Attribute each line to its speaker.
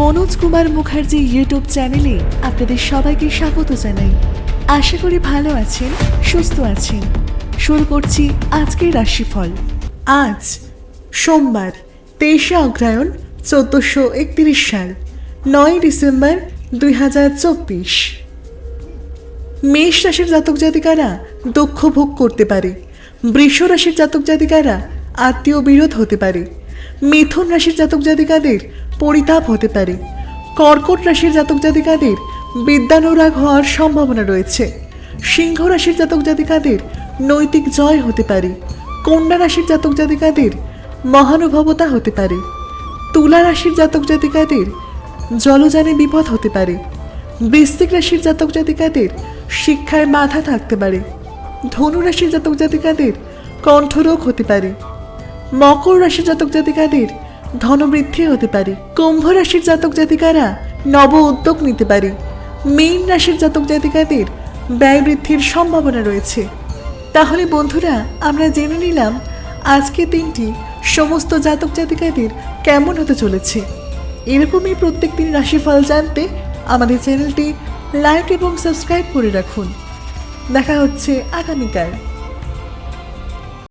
Speaker 1: Manoj Kumar Mukherjee YouTube চ্যানেলে আপনাদের সবাইকে স্বাগত জানাই। আশা করি ভালো আছেন, সুস্থ আছেন। শুরু করছি আজকের রাশিফল। আজ সোমবার, তেইশে অগ্রায়ণ চোদ্দোশো একত্রিশ সাল, নয় ডিসেম্বর দুই হাজার চব্বিশ। মেষ রাশির জাতক জাতিকারা দুঃখ ভোগ করতে পারে। বৃষ রাশির জাতক জাতিকারা আত্মীয় বিরোধ হতে পারে। মিথুন রাশির জাতক জাতিকাদের পরিতাপ হতে পারে। কর্কট রাশির জাতক জাতিকাদের বিদ্যানুরাগ হওয়ার সম্ভাবনা রয়েছে। সিংহ রাশির জাতক জাতিকাদের নৈতিক জয় হতে পারে। কন্যা রাশির জাতক জাতিকাদের মহানুভবতা হতে পারে। তুলা রাশির জাতক জাতিকাদের জলযানে বিপদ হতে পারে। বৃশ্চিক রাশির জাতক জাতিকাদের শিক্ষায় বাধা থাকতে পারে। ধনু রাশির জাতক জাতিকাদের কণ্ঠরোগ হতে পারে। মকর রাশির জাতক জাতিকাদের ধনবৃদ্ধি হতে পারে। কুম্ভ রাশির জাতক জাতিকারা নব উদ্যোগ নিতে পারে। মীন রাশির জাতক জাতিকাদের ব্যয় বৃদ্ধির সম্ভাবনা রয়েছে। তাহলে বন্ধুরা, আমরা জেনে নিলাম আজকে দিনটি সমস্ত জাতক জাতিকাদের কেমন হতে চলেছে। এরকমই প্রত্যেক দিন রাশিফল জানতে আমাদের চ্যানেলটি লাইক এবং সাবস্ক্রাইব করে রাখুন। দেখা হচ্ছে আগামীকাল।